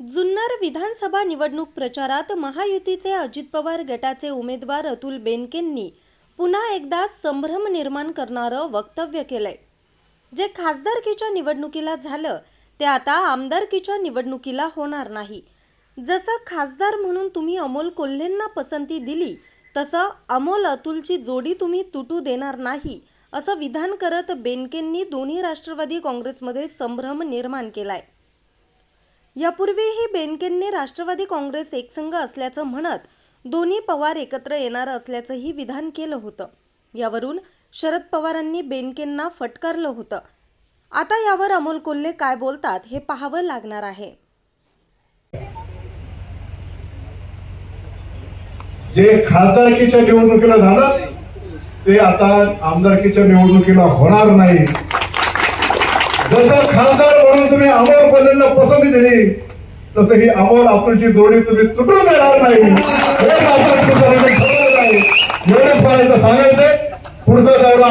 जुन्नर विधानसभा निवडणूक प्रचारात महायुतीचे अजित पवार गटाचे उमेदवार अतुल बेनकेंनी पुन्हा एकदा संभ्रम निर्माण करणारं वक्तव्य केलंय. जे खासदारकीच्या निवडणुकीला झालं ते आता आमदारकीच्या निवडणुकीला होणार नाही. जसं खासदार म्हणून तुम्ही अमोल कोल्हेंना पसंती दिली तसं अमोल अतुलची जोडी तुम्ही तुटू देणार नाही असं विधान करत बेनकेंनी दोन्ही राष्ट्रवादी काँग्रेसमध्ये संभ्रम निर्माण केलाय. यापूर्वीही बेनकेंनी राष्ट्रवादी काँग्रेस एकसंघ असल्याचं म्हणत दोन्ही पवार एकत्र येणार असल्याचंही विधान केलं होतं. यावरून शरद पवारांनी बेनकेंना फटकारलं होतं. आता यावर अमोल कोल्हे काय बोलतात हे पाहावं लागणार आहे. जे खासदारकीच्या निवडणुकीला झालं ते आता आमदारकीच्या निवडणुकीला होणार नाही. जसं खासदार म्हणून तुम्ही अमोल कोल्हेंना पसंती दिली तसं ही अमोल आपणची जोडी तुम्ही तुटून देणार नाही. एवढंच मला सांगायचंय पुढचा दौरा